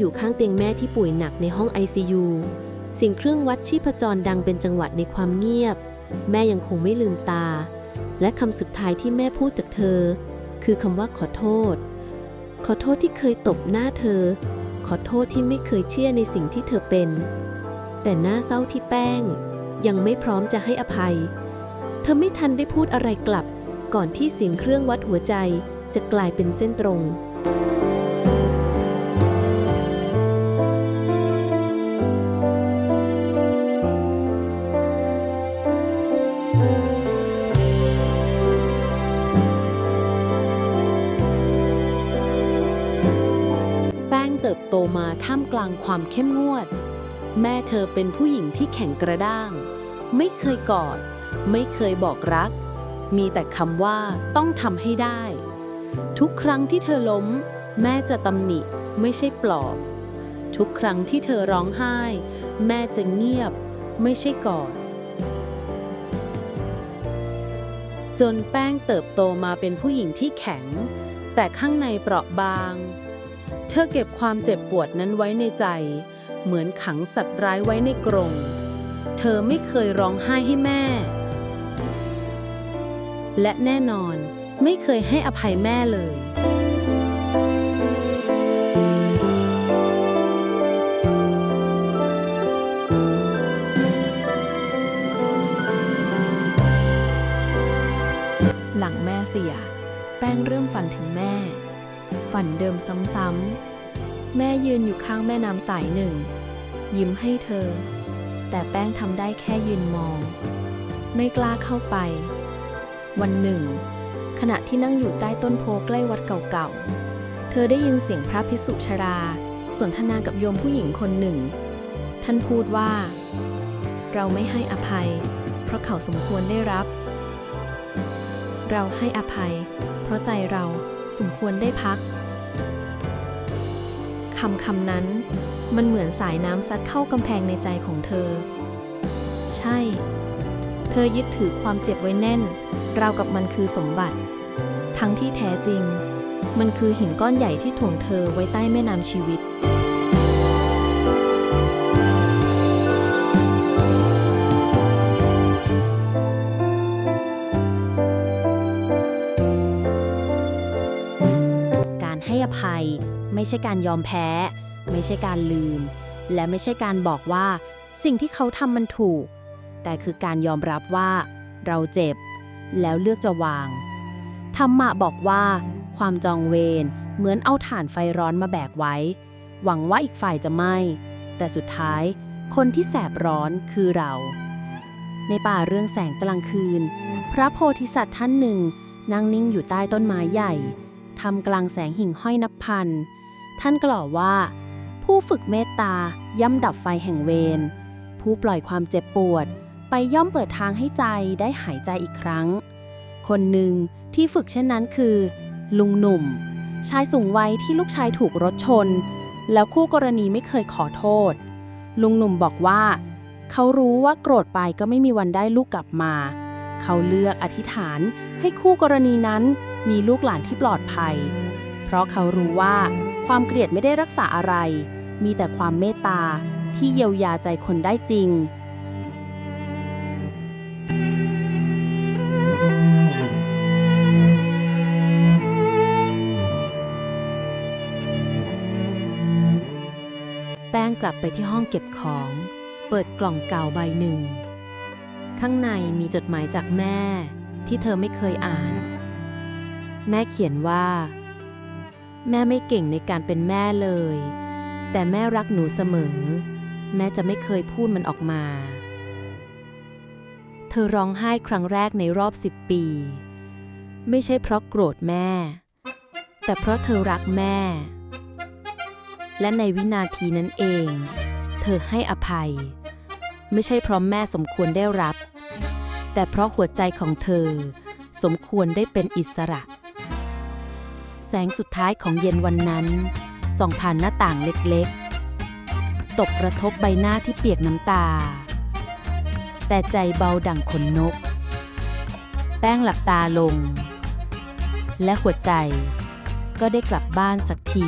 อยู่ข้างเตียงแม่ที่ป่วยหนักในห้อง ICU เสียงเครื่องวัดชีพจรดังเป็นจังหวะในความเงียบ แม่ยังคงไม่ลืมตา และคำสุดท้ายที่แม่พูดจากเธอ คือคำว่าขอโทษ ขอโทษที่เคยตบหน้าเธอ ขอโทษที่ไม่เคยเชื่อในสิ่งที่เธอเป็น แต่หน้าเศร้าที่แป้ง ยังไม่พร้อมจะให้อภัย เธอไม่ทันได้พูดอะไรกลับ ก่อนที่เสียงเครื่องวัดหัวใจจะกลายเป็นเส้นตรง โตมาท่ามกลางความเข้มงวด แม่เธอเป็นผู้หญิงที่แข็งกระด้าง ไม่เคยกอด ไม่เคยบอกรัก มีแต่คำว่าต้องทำให้ได้ ทุกครั้งที่เธอล้ม แม่จะตำหนิไม่ใช่ปลอบ ทุกครั้งที่เธอร้องไห้ แม่จะเงียบ ไม่ใช่กอดจนแป้งเติบโตมาเป็นผู้หญิงที่แข็ง แต่ข้างในเปราะบาง เธอเก็บความเจ็บปวดนั้นไว้ในใจ เหมือนขังสัตว์ร้ายไว้ในกรงเธอไม่เคยร้องไห้ให้แม่ และแน่นอนไม่เคยให้อภัยแม่เลย หลังแม่เสีย แป้งเริ่มฝันถึงแม่ ฝันเดิมซ้ำๆ แม่ยืนอยู่ข้างแม่น้ำสายหนึ่ง ยิ้มให้เธอ แต่แป้งทำได้แค่ยืนมอง ไม่กล้าเข้าไป วันหนึ่ง ขณะที่นั่งอยู่ใต้ต้นโพใกล้วัดเก่าๆ เธอได้ยินเสียงพระพิสุชรา สนทนากับโยมผู้หญิงคนหนึ่ง ท่านพูดว่า เราไม่ให้อภัย เพราะเขาสมควรได้รับ เราให้อภัย เพราะใจเรา สมควรได้พักคำคำนั้น มันเหมือนสายน้ำซัดเข้ากำแพงในใจของเธอ ใช่ เธอยึดถือความเจ็บไว้แน่น ราวกับมันคือสมบัติ ทั้งที่แท้จริง มันคือหินก้อนใหญ่ที่ถ่วงเธอไว้ใต้แม่น้ำชีวิต อภัย ไม่ใช่การยอมแพ้ ไม่ใช่การลืม และไม่ใช่การบอกว่า สิ่งที่เขาทำมันถูก แต่คือการยอมรับว่า เราเจ็บ แล้วเลือกจะวางธรรมะบอกว่า ความจองเวรเหมือนเอาถ่านไฟร้อนมาแบกไว้ หวังว่าอีกฝ่ายจะไหม้แต่สุดท้ายคนที่แสบร้อนคือเรา ในป่าเรื่องแสงกลางคืน พระโพธิสัตว์ท่านหนึ่งนั่งนิ่งอยู่ใต้ต้นไม้ใหญ่ ทำกลางแสงหิ่งห้อยนับพัน ท่านกล่าวว่า ผู้ฝึกเมตตาย่ำดับไฟแห่งเวร ผู้ปล่อยความเจ็บปวด ไปย่อมเปิดทางให้ใจได้หายใจอีกครั้ง คนหนึ่งที่ฝึกเช่นนั้นคือ ลุงหนุ่ม ชายสูงวัยที่ลูกชายถูกรถชน แล้วคู่กรณีไม่เคยขอโทษ ลุงหนุ่มบอกว่า เขารู้ว่าโกรธไปก็ไม่มีวันได้ลูกกลับมา เขาเลือกอธิษฐานให้คู่กรณีนั้น มีลูกหลานที่ปลอดภัย เพราะเขารู้ว่าความเกลียดไม่ได้รักษาอะไร มีแต่ความเมตตาที่เยียวยาใจคนได้จริง แป้งกลับไปที่ห้องเก็บของ เปิดกล่องเก่าใบหนึ่ง ข้างในมีจดหมายจากแม่ที่เธอไม่เคยอ่าน แม่เขียนว่า แม่ไม่เก่งในการเป็นแม่เลย แต่แม่รักหนูเสมอ แม่จะไม่เคยพูดมันออกมา เธอร้องไห้ครั้งแรกในรอบสิบปี ไม่ใช่เพราะโกรธแม่ แต่เพราะเธอรักแม่ และในวินาทีนั้นเอง เธอให้อภัย ไม่ใช่เพราะแม่สมควรได้รับ แต่เพราะหัวใจของเธอสมควรได้เป็นอิสระ แสงสุดท้ายของเย็นวันนั้น ส่องผ่านหน้าต่างเล็กๆ ตกกระทบใบหน้าที่เปียกน้ำตา แต่ใจเบาดั่งขนนก แป้งหลับตาลง และหัวใจก็ได้กลับบ้านสักที